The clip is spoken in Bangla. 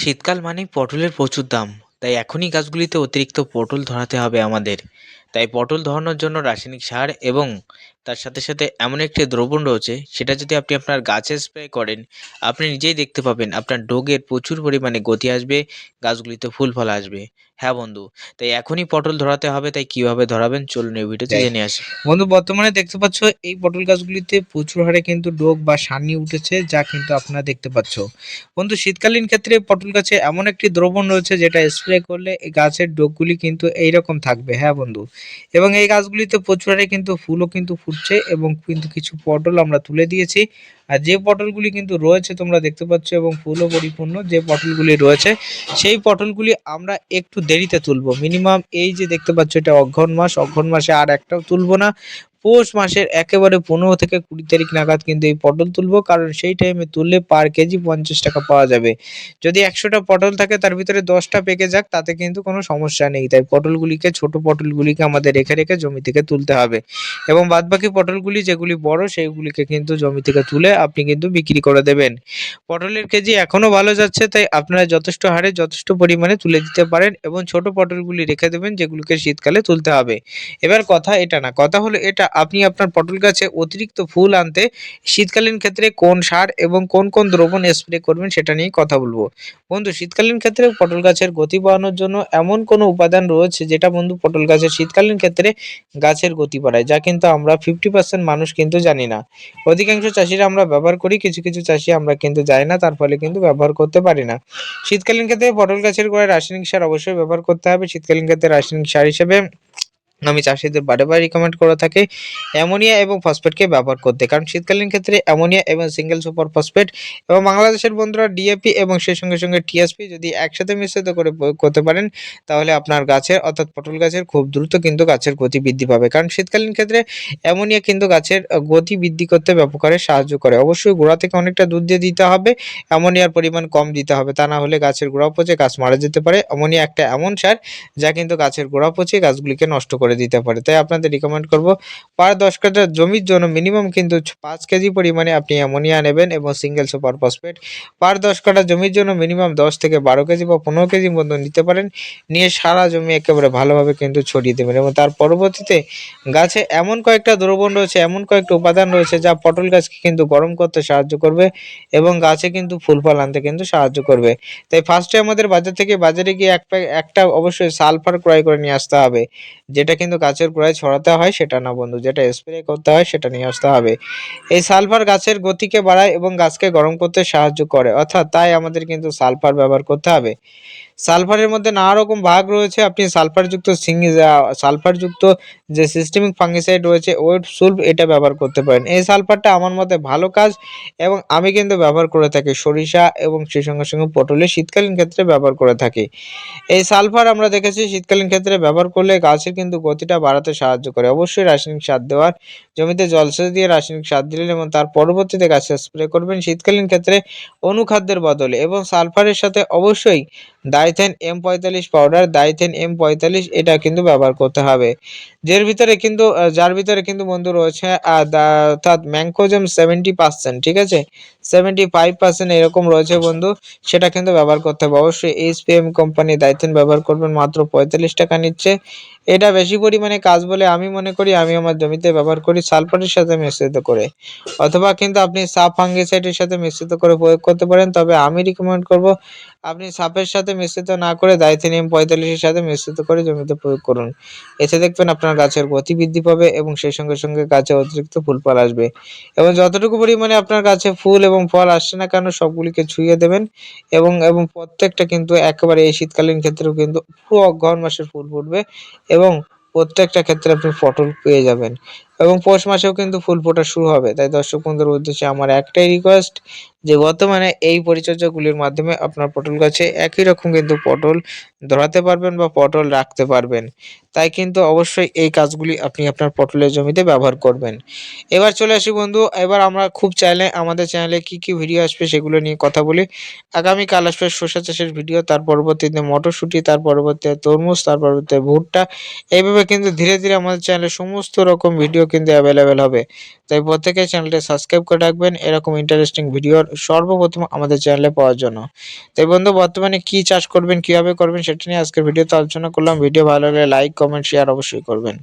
শীতকাল মানেই পটলের প্রচুর দাম। তাই এখনই গাছগুলিতে অতিরিক্ত পটল ধরাতে হবে আমাদের। তাই পটল ধরানোর জন্য রাসায়নিক সার এবং তার সাথে সাথে এমন একটি দ্রবণ রয়েছে সেটা যদি আপনি আপনার গাছে স্প্রে করেন আপনি নিজেই দেখতে পাবেন আপনার ডোগের প্রচুর পরিমাণে গতি আসবে গাছগুলিতে ফুল ফল আসবে। হ্যাঁ বন্ধু তাই এখনই পটল ধরাতে হবে তাই কীভাবে ধরাবেন চলুন এই ভিডিওতে জেনে আসি। বন্ধু বর্তমানে দেখতে পাচ্ছ এই পটল গাছগুলিতে প্রচুর হারে কিন্তু ডোগ বা সানি উঠেছে যা কিন্তু আপনারা দেখতে পাচ্ছ। বন্ধু শীতকালীন ক্ষেত্রে পটল গাছে এমন একটি দ্রবণ রয়েছে যেটা স্প্রে করলে এই গাছের ডোগগুলি কিন্তু এইরকম থাকবে। হ্যাঁ বন্ধু এবং এই গাছগুলিতে প্রচুর হারে কিন্তু ফুলও কিন্তু ফুটছে এবং কিন্তু কিছু পটল আমরা তুলে দিয়েছি। আর যে পটলগুলি কিন্তু রয়েছে তোমরা দেখতে পাচ্ছ এবং ফুলও পরিপূর্ণ যে পটলগুলি রয়েছে, সেই পটলগুলি আমরা একটু দেরিতে তুলব। মিনিমাম এই যে দেখতে পাচ্ছ এটা অঘ্রণ মাস অঘ্রণ মাসে আর একটাও তুলব না। পৌষ মাসের একেবারে পনেরো থেকে কুড়ি তারিখ নাগাদ কিন্তু এই পটল তুলবো, কারণ সেই টাইমে তুললে পার কেজি পঞ্চাশ টাকা পাওয়া যাবে। যদি একশোটা পটল থাকে, তার ভিতরে দশটা পেকে যাক, তাতে কিন্তু কোনো সমস্যা নেই। তাই পটলগুলিকে, ছোট পটলগুলিকে আমাদের রেখে রেখে জমি থেকে তুলতে হবে। এবং বাদবাকি পটলগুলি যেগুলি বড়, সেইগুলিকে কিন্তু জমি থেকে তুলে আপনি কিন্তু বিক্রি করে দেবেন। পটলের কেজি এখনও ভালো যাচ্ছে, তাই আপনারা যথেষ্ট হারে যথেষ্ট পরিমাণে তুলে দিতে পারেন এবং ছোট পটলগুলি রেখে দেবেন, যেগুলিকে শীতকালে তুলতে হবে। এবার কথা এটা না, কথা হলো এটা আপনি আপনার পটল গাছে অতিরিক্ত ফুল আনতে শীতকালীন ক্ষেত্রে কোন সার এবং কোন কোন দ্রবণ স্প্রে করবেন সেটা নিয়ে কথা বলব। বন্ধু, শীতকালীন ক্ষেত্রে পটল গাছের গতি বাড়ানোর জন্য এমন কোনো উপাদান রয়েছে যেটা বন্ধু পটল গাছের শীতকালীন ক্ষেত্রে গাছের গতি বাড়ায়, যা কিন্তু আমরা ফিফটি পার্সেন্ট মানুষ কিন্তু জানি না। অধিকাংশ চাষিরা আমরা ব্যবহার করি, কিছু কিছু চাষি আমরা কিন্তু যাই না, তার ফলে কিন্তু ব্যবহার করতে পারি না। শীতকালীন ক্ষেত্রে পটল গাছের গোড়ায় রাসায়নিক সার অবশ্যই ব্যবহার করতে হবে। শীতকালীন ক্ষেত্রে রাসায়নিক সার হিসেবে আমি চাষিদের বারে বারে রিকমেন্ড করে থাকি অ্যামোনিয়া এবং ফসফেটকে ব্যবহার করতে। কারণ শীতকালীন ক্ষেত্রে অ্যামোনিয়া এবং সিঙ্গেল সুপার ফসফেট এবং বাংলাদেশের বন্ধুরা ডিএপি এবং সেই সঙ্গে সঙ্গে টিএসপি যদি একসাথে মিশ্রিত করে প্রয়োগ করতে পারেন, তাহলে আপনার গাছের অর্থাৎ পটল গাছের খুব দ্রুত কিন্তু গাছের গতি বৃদ্ধি পাবে। কারণ শীতকালীন ক্ষেত্রে অ্যামোনিয়া কিন্তু গাছের গতি বৃদ্ধি করতে ব্যাপক হারে সাহায্য করে। অবশ্যই গোড়া থেকে অনেকটা দুধ দিয়ে দিতে হবে, অ্যামোনিয়ার পরিমাণ কম দিতে হবে। তা না হলে গাছের গোড়া পচে, গাছ মারা যেতে পারে। অ্যামোনিয়া একটা এমন সার যা কিন্তু গাছের গোড়া পচে, গাছগুলিকে নষ্ট করে দিতে পারে। তাই আপনাদের রিকমেন্ড করব পার দশ কাঠা জমির জন্য মিনিমাম কিন্তু পাঁচ কেজি পরিমাণে আপনি অ্যামোনিয়া নেবেন এবং সিঙ্গেল সুপার ফসফেট পার দশ কাঠা জমির জন্য মিনিমাম দশ থেকে বারো কেজি বা পনেরো কেজি মতো নিতে পারেন। নিয়ে সারা জমি একেবারে ভালোভাবে কিন্তু ছড়িয়ে দেবেন এবং তার পরবর্তীতে গাছে এমন কয়েকটা দ্রবণ রয়েছে, এমন কয়েকটা উপাদান রয়েছে যা পটল গাছকে কিন্তু গরম করতে সাহায্য করবে এবং গাছে কিন্তু ফুল ফল আনতে কিন্তু সাহায্য করবে। তাই ফার্স্টে আমাদের বাজার থেকে বাজারে গিয়ে এক একটা অবশ্যই সালফার ক্রয় করে নিয়ে আসতে হবে যেটা কিন্তু গাছের গোড়ায় ছড়াতে হয়, সেটা না বন্ধু। যেটা স্প্রে করতে হয়, সেটা নিয়ে আসতে হবে। এই সালফার গাছের গতিকে বাড়ায় এবং গাছকে গরম করতে সাহায্য করে। অর্থাৎ তাই আমাদের কিন্তু সালফার ব্যবহার করতে হবে। সালফারের মধ্যে নানা রকম ভাগ রয়েছে। আপনি সালফারযুক্ত সিং সালফারযুক্ত যে সিস্টেমিক ফাঙ্গিসাইড রয়েছে ওয়েট সুলভ এটা ব্যবহার করতে পারেন। এই সালফারটা আমার মতে ভালো কাজ এবং আমি কিন্তু ব্যবহার করে থাকি। সরিষা এবং সেই সঙ্গে সঙ্গে পটলে শীতকালীন ক্ষেত্রে ব্যবহার করে থাকি। এই সালফার আমরা দেখেছি শীতকালীন ক্ষেত্রে ব্যবহার করলে গাছের কিন্তু গতিটা বাড়াতে সাহায্য করে। অবশ্যই রাসায়নিক সার দেওয়ার, জমিতে জলসেচ দিয়ে রাসায়নিক সার দিলেন এবং তার পরবর্তীতে গাছে স্প্রে করবেন। শীতকালীন ক্ষেত্রে অনুখাদ্যের বদলে এবং সালফারের সাথে অবশ্যই ডাইথেন এম পঁয়তাল্লিশ পাউডার ডাইথেন এম পঁয়তাল্লিশ এটা কিন্তু ব্যবহার করতে হবে। যার ভিতরে কিন্তু যার ভিতরে কিন্তু বন্ধু রয়েছে অর্থাৎ ম্যাংকোজম সেভেন্টি পার্সেন্ট ঠিক আছে? সেভেন্টি ফাইভ পার্সেন্ট এরকম রয়েছে বন্ধু, সেটা কিন্তু ব্যবহার করতে হবে। অবশ্যই H P M company Dithane ব্যবহার করবেন, মাত্র পঁয়তাল্লিশ টাকা নিচ্ছে। এটা বেশি পরিমাণে কাজ বলে আমি মনে করি, আমি আমার জমিতে ব্যবহার করি, সালফারের সাথে মিশ্রিত করে। অথবা কিন্তু আপনি সাপ ফাঙ্গিসাইডের সাথে মিশ্রিত করে প্রয়োগ করতে পারেন, তবে আমি রিকমেন্ড করব আপনি সাপের সাথে মিশ্রিত না করে দাইথেনিয়াম পঁয়তাল্লিশের সাথে মিশ্রিত করে জমিতে প্রয়োগ করুন। এতে দেখবেন আপনার গাছের গতি বৃদ্ধি পাবে এবং সেই সঙ্গে সঙ্গে গাছে অতিরিক্ত ফুল ফল আসবে। এবং যতটুকু পরিমাণে আপনার গাছে ফুল এবং ফল আসছে না কেন, সবগুলিকে ছুঁয়ে দেবেন এবং এবং প্রত্যেকটা কিন্তু একেবারে এই শীতকালীন ক্ষেত্রেও কিন্তু পুরো অগ্রহণ মাসের ফুল ফুটবে। এবং প্রত্যেকটা ক্ষেত্রে আপনি পটল পেয়ে যাবেন। এবং পৌষ মাসেও কিন্তু ফুল ফোটা শুরু হবে। তাই দর্শক বন্ধুর উদ্দেশ্যে আমার একটাই রিকোয়েস্ট যে বর্তমানে এই পরিচর্যাগুলির মাধ্যমে আপনার পটল গাছে একই রকম কিন্তু পটল ধরাতে পারবেন বা পটল রাখতে পারবেন। তাই কিন্তু অবশ্যই এই কাজগুলি আপনি আপনার পটলের জমিতে ব্যবহার করবেন। এবার চলে আসি বন্ধু, এবার আমরা খুব চাইলে আমাদের চ্যানেলে কি কি ভিডিও আসবে সেগুলো নিয়ে কথা বলি। আগামীকাল আসবে শসা চাষের ভিডিও তার পরবর্তীতে মটরশুঁটি, তার পরবর্তীতে তরমুজ, তার পরবর্তীতে ভুট্টা। এইভাবে কিন্তু ধীরে ধীরে আমাদের চ্যানেলে সমস্ত রকম ভিডিও কিন্তু অ্যাভেলেবেল হবে। তাই প্রত্যেকে চ্যানেলটি সাবস্ক্রাইব করে রাখবেন। এরকম ইন্টারেস্টিং ভিডিও সর্বপ্রথম আমাদের চ্যানেলে পাওয়ার জন্য। তাই বন্ধু, বর্তমানে কি চাষ করবেন, কীভাবে করবেন, সেটা নিয়ে আজকের ভিডিওতে আলোচনা করলাম। ভিডিও ভালো লাগলে লাইক কমেন্ট শেয়ার অবশ্যই করবেন।